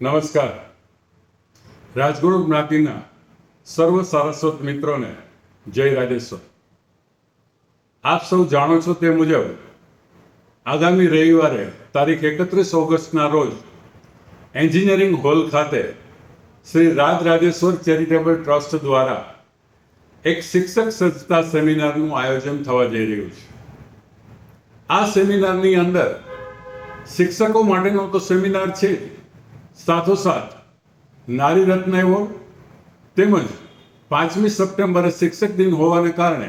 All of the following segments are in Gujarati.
નમસ્કાર. રાજગુરુ જ્ઞાતિના સર્વ સારસ્વત મિત્રોને જય રાજેશ્વર. આપ સૌ જાણો છો તે મુજબ આગામી રવિવારે તારીખ એકત્રીસ ઓગસ્ટના રોજ એન્જિનિયરિંગ હોલ ખાતે શ્રી રાજ રાજેશ્વર ચેરિટેબલ ટ્રસ્ટ દ્વારા એક શિક્ષક સજ્જતા સેમિનારનું આયોજન થવા જઈ રહ્યું છે. આ સેમિનારની અંદર શિક્ષકો માટેનો તો સેમિનાર છે જ. સાથોસાથ નારી રત્ન એવોર્ડ તેમજ પાંચમી સપ્ટેમ્બરે શિક્ષક દિન હોવાને કારણે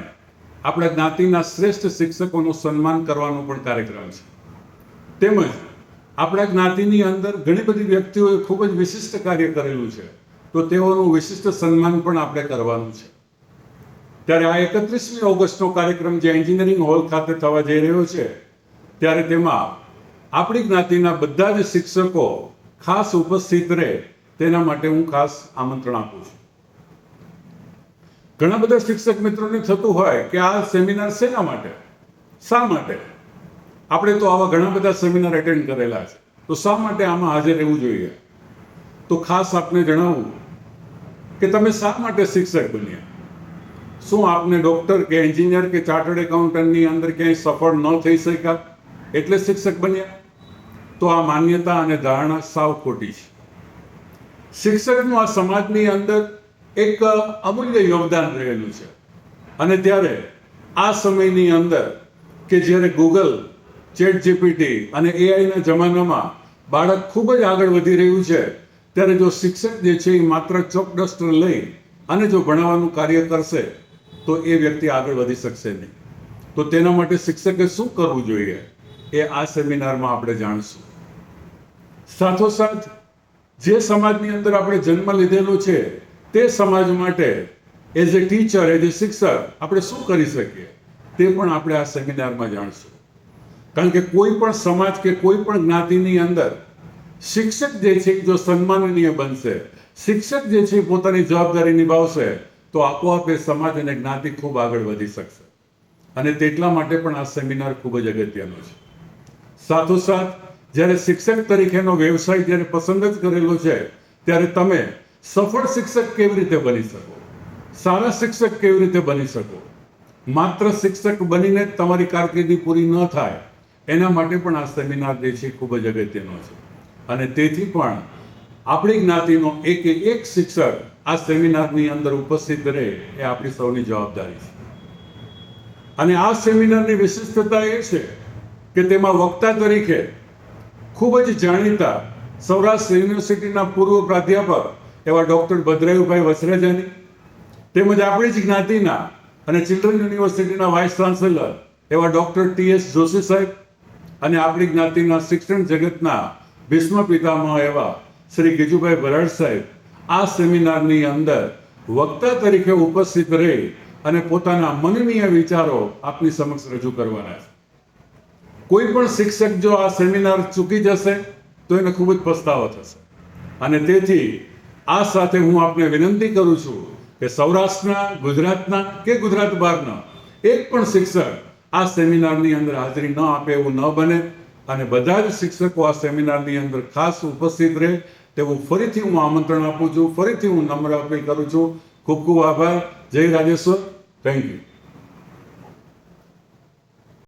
આપણા જ્ઞાતિના શ્રેષ્ઠ શિક્ષકોનું સન્માન કરવાનો પણ કાર્યક્રમ છે. તેમજ આપણા જ્ઞાતિની અંદર ઘણી બધી વ્યક્તિઓએ ખૂબ જ વિશિષ્ટ કાર્ય કરેલું છે, તો તેઓનું વિશિષ્ટ સન્માન પણ આપણે કરવાનું છે. ત્યારે આ એકત્રીસમી ઓગસ્ટનો કાર્યક્રમ જે એન્જિનિયરિંગ હોલ ખાતે થવા જઈ રહ્યો છે, ત્યારે તેમાં આપણી જ્ઞાતિના બધા જ શિક્ષકો ખાસ ઉપસ્થિત રહે તેના માટે હું ખાસ આમંત્રણ આપું છું. ઘણા બધા શિક્ષક મિત્રોને થતું હોય કે આ સેમિનાર શેના માટે? શા માટે? આપણે તો આવા ઘણા બધા સેમિનાર એટેન્ડ કરેલા છે. તો શા માટે આમાં હાજર રહેવું જોઈએ? તો ખાસ આપને જણાવું કે તમે શા માટે શિક્ષક બન્યા? શું આપને ડૉક્ટર કે એન્જિનિયર કે ચાર્ટર્ડ એકાઉન્ટન્ટની અંદર ક્યાંય સફળ ન થઈ શક્યા? એટલે શિક્ષક બન્યા? તો આ માન્યતા અને ધારણા સાવ ખોટી છે. શિક્ષકનું આ સમાજની અંદર એક અમૂલ્ય યોગદાન રહેલું છે. અને ત્યારે આ સમયની અંદર કે જ્યારે ગૂગલ ચેટ જીપીટી અને એઆઈના જમાનામાં બાળક ખૂબ જ આગળ વધી રહ્યું છે, ત્યારે જો શિક્ષક જે છે એ માત્ર ચોક લઈ અને જો ભણાવવાનું કાર્ય કરશે, તો એ વ્યક્તિ આગળ વધી શકશે નહીં. તો તેના માટે શિક્ષકે શું કરવું જોઈએ? એ આ સેમિનારમાં આપણે જાણશું. સાથોસાથ જે સમાજની અંદર આપણે જન્મ લીધેલો છે, તે સમાજ માટે as a teacher as a શિક્ષક, આપણે શું કરી શકીએ? તે પણ આપણે આ સેમિનારમાં જાણશું. કારણ કે કોઈ પણ સમાજ કે કોઈ પણ જ્ઞાતિની અંદર શિક્ષક જે છે, જો સન્માનનીય બનશે, શિક્ષક જે છે, પોતાની જવાબદારી નિભાવશે, તો આપોઆપ એ સમાજ અને જ્ઞાતિ ખૂબ આગળ વધી શકશે. અને તેટલા માટે પણ આ સેમિનાર ખૂબ જ અગત્યનો છે. સાથોસાથ જ્યારે શિક્ષક તરીકેનો વ્યવસાય જ્યારે પસંદ જ કરેલો છે, ત્યારે તમે સફળ શિક્ષક કેવી રીતે બની શકો? સારા શિક્ષક કેવી રીતે બની શકો? માત્ર શિક્ષક બનીને તમારી કારકિર્દી પૂરી ન થાય, એના માટે પણ આ સેમિનાર જે છે ખૂબ જ અગત્યનો છે. અને તેથી પણ આપણી જ્ઞાતિનો એક એક શિક્ષક આ સેમિનારની અંદર ઉપસ્થિત રહે એ આપણી સૌની જવાબદારી છે. અને આ સેમિનારની વિશિષ્ટતા એ છે કે તેમાં વક્તા તરીકે ખૂબ જ જાણીતા સૌરાષ્ટ્ર યુનિવર્સિટીના પૂર્વ પ્રાધ્યાપક એવા ડૉક્ટર ભદ્રાયુભાઈ વસરેજાની તેમજ આપણી જ જ્ઞાતિના અને ચિલ્ડ્રન યુનિવર્સિટીના વાઇસ ચાન્સેલર એવા ડૉક્ટર ટી એસ જોશી સાહેબ અને આપણી જ્ઞાતિના શિક્ષણ જગતના ભીષ્મ પિતામહ એવા શ્રી ગીજુભાઈ ભરાડ સાહેબ આ સેમિનારની અંદર વક્તા તરીકે ઉપસ્થિત રહી અને પોતાના મનનીય વિચારો આપની સમક્ષ રજૂ કરવાના છે. કોઈ પણ શિક્ષક જો આ સેમિનાર ચૂકી જશે, તો એને ખૂબ જ પસ્તાવો થશે. અને તેથી આ સાથે હું આપને વિનંતી કરું છું કે સૌરાષ્ટ્રના, ગુજરાતના કે ગુજરાત બહારના એક પણ શિક્ષક આ સેમિનારની અંદર હાજરી ન આપે એવું ન બને અને બધા જ શિક્ષકો આ સેમિનારની અંદર ખાસ ઉપસ્થિત રહે તેવું ફરીથી હું આમંત્રણ આપું છું, ફરીથી હું નમ્ર અપીલ કરું છું. ખૂબ ખૂબ આભાર. જય રાજેશ્વર. Thank you